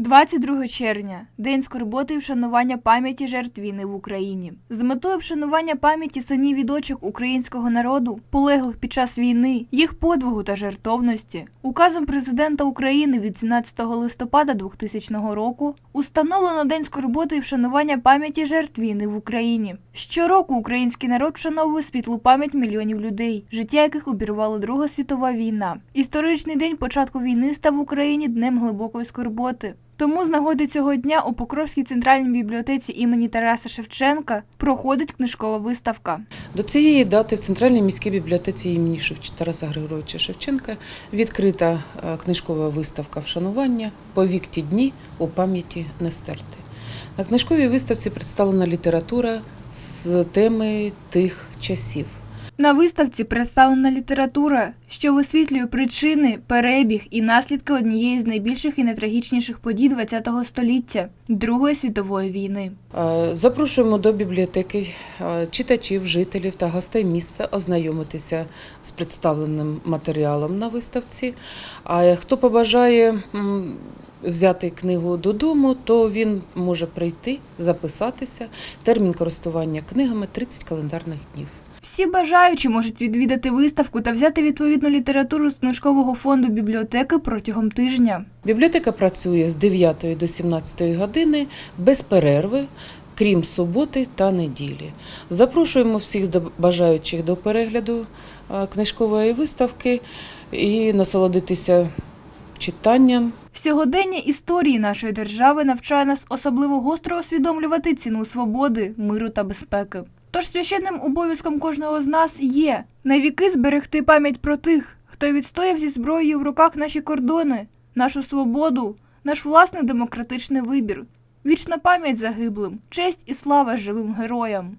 22 червня день скорботи і вшанування пам'яті жертв війни в Україні. З метою вшанування пам'яті синів і дочок українського народу, полеглих під час війни, їх подвигу та жертовності, указом президента України від 17 листопада 2000 року установлено день скорботи і вшанування пам'яті жертв війни в Україні. Щороку український народ вшановує світлу пам'ять мільйонів людей, життя яких обірвала Друга світова війна. Історичний день початку війни став в Україні днем глибокої скорботи. Тому з нагоди цього дня у Покровській центральній бібліотеці імені Тараса Шевченка проходить книжкова виставка. До цієї дати в Центральній міській бібліотеці імені Тараса Григоровича Шевченка відкрита е, книжкова виставка вшанування «Повік ті дні у пам'яті не стерти». На книжковій виставці представлена література з теми тих часів. На виставці представлена література, що висвітлює причини, перебіг і наслідки однієї з найбільших і найтрагічніших подій ХХ століття Другої світової війни. Е, Запрошуємо до бібліотеки е, читачів, жителів та гостей місця ознайомитися з представленим матеріалом на виставці. А хто побажає взяти книгу додому, то він може прийти, записатися. Термін користування книгами 30 календарних днів. Всі бажаючі можуть відвідати виставку та взяти відповідну літературу з книжкового фонду бібліотеки протягом тижня. Бібліотека працює з 9 до 17 години без перерви, крім суботи та неділі. Запрошуємо всіх бажаючих до перегляду книжкової виставки і насолодитися читанням. Сьогодення історії нашої держави навчає нас особливо гостро усвідомлювати ціну свободи, миру та безпеки. Тож священним обов'язком кожного з нас є навіки зберегти пам'ять про тих, хто відстояв зі зброєю в руках наші кордони, нашу свободу, наш власний демократичний вибір. Вічна пам'ять загиблим, честь і слава живим героям.